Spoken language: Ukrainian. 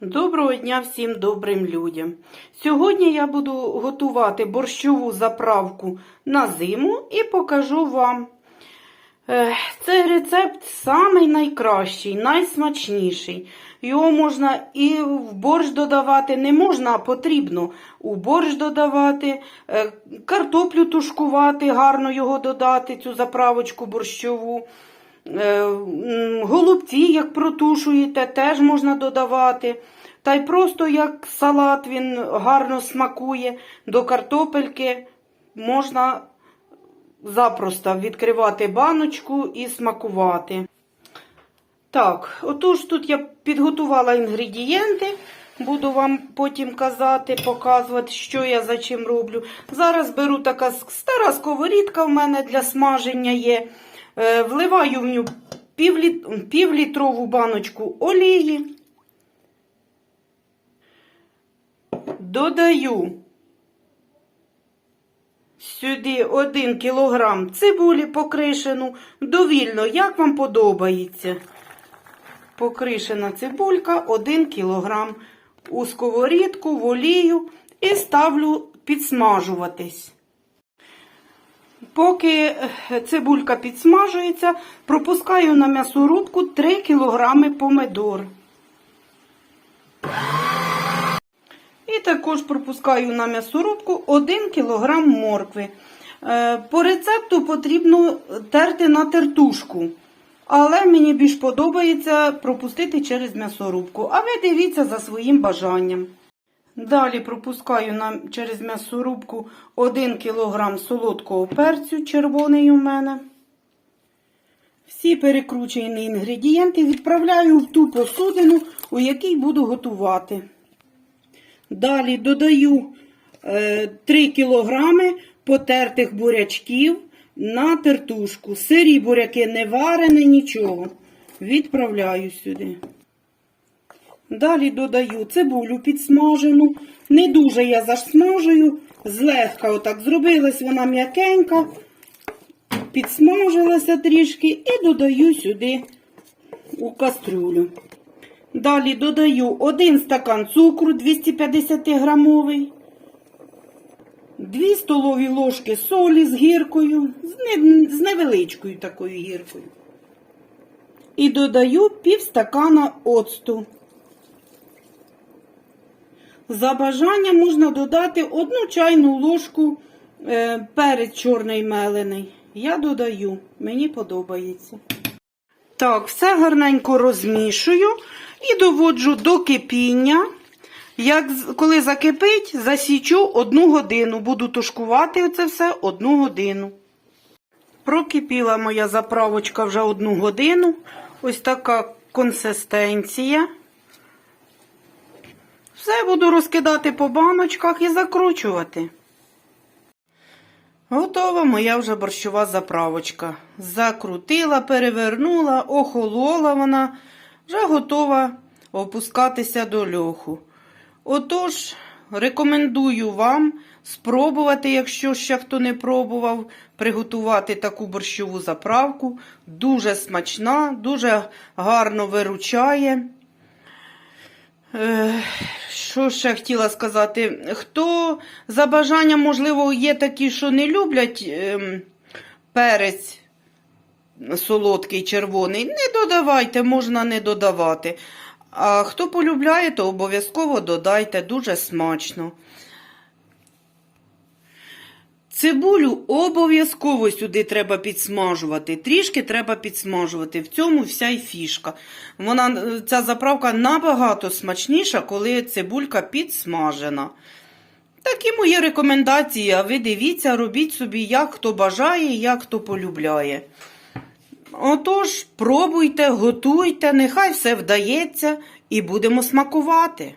Доброго дня всім добрим людям. Сьогодні я буду готувати борщову заправку на зиму і покажу вам. Е, Цей рецепт самий найкращий, найсмачніший. Його можна і в борщ додавати, не можна, а потрібно у борщ додавати, е, картоплю тушкувати, гарно його додати, цю заправочку борщову. Е, Голубці, як протушуєте, теж можна додавати. Та й просто як салат він гарно смакує. До картопельки можна запросто відкривати баночку і смакувати. Так, отож тут я підготувала інгредієнти. Буду вам потім казати, показувати, що я за чим роблю. Зараз беру така стара сковорідка в мене для смаження є. Е, Вливаю в нього півлітрову баночку олії. Додаю сюди 1 кілограм цибулі покришену. Довільно, як вам подобається. Покришена цибулька 1 кілограм у сковорідку, в олію і ставлю підсмажуватись. Поки цибулька підсмажується, пропускаю на м'ясорубку 3 кілограми помидор. І також пропускаю на м'ясорубку 1 кг моркви. Е, По рецепту потрібно терти на тертушку. Але мені більш подобається пропустити через м'ясорубку. А ви дивіться за своїм бажанням. Далі пропускаю на, через м'ясорубку 1 кг солодкого перцю, червоний у мене. Всі перекручені інгредієнти відправляю в ту посудину, у якій буду готувати. Далі додаю е, 3 кілограми потертих бурячків на тертушку. Сирі буряки не варені, нічого. Відправляю сюди. Далі додаю цибулю підсмажену. Не дуже я засмажую, злегка отак зробилась вона м'якенька, підсмажилася трішки і додаю сюди у кастрюлю. Далі додаю 1 стакан цукру 250 грамовий, 2 столові ложки солі з гіркою, з, не, з невеличкою такою гіркою. І додаю пів стакана оцту. За бажанням можна додати одну чайну ложку е, перець чорний мелений. Я додаю, мені подобається. Так, все гарненько розмішую і доводжу до кипіння. Як, коли закипить, засічу одну годину. Буду тушкувати це все одну годину. Прокипіла моя заправочка вже одну годину. Ось така консистенція. Все буду розкидати по баночках і закручувати. Готова моя вже борщова заправочка. Закрутила, перевернула, охолола вона, вже готова опускатися до льоху. Отож, рекомендую вам спробувати, якщо ще хто не пробував, приготувати таку борщову заправку. Дуже смачна, дуже гарно виручає. Е, Що ще хотіла сказати? Хто за бажанням, можливо, є такі, що не люблять ем, перець солодкий, червоний, не додавайте, можна не додавати. А хто полюбляє, то обов'язково додайте, дуже смачно. Цибулю обов'язково сюди треба підсмажувати. Трішки треба підсмажувати. В цьому вся й фішка. Вона, е, ця заправка набагато смачніша, коли цибулька підсмажена. Такі мої рекомендації. А ви дивіться, робіть собі, як хто бажає, як хто полюбляє. Отож, пробуйте, готуйте, нехай все вдається і будемо смакувати.